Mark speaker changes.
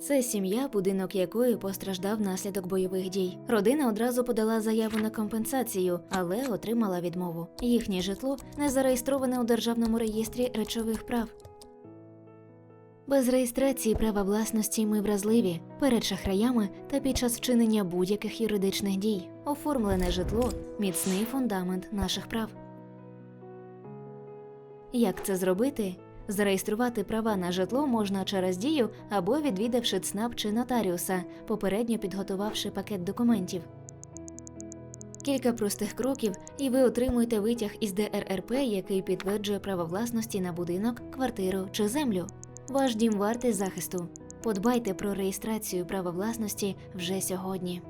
Speaker 1: Це сім'я, будинок якої постраждав внаслідок бойових дій. Родина одразу подала заяву на компенсацію, але отримала відмову. Їхнє житло не зареєстроване у державному реєстрі речових прав. Без реєстрації права власності ми вразливі перед шахраями та під час вчинення будь-яких юридичних дій. Оформлене житло міцний фундамент наших прав. Як це зробити? Зареєструвати права на житло можна через дію або відвідавши ЦНАП чи нотаріуса, попередньо підготувавши пакет документів. Кілька простих кроків, і ви отримуєте витяг із ДРРП, який підтверджує право власності на будинок, квартиру чи землю. Ваш дім вартий захисту. Подбайте про реєстрацію права власності вже сьогодні.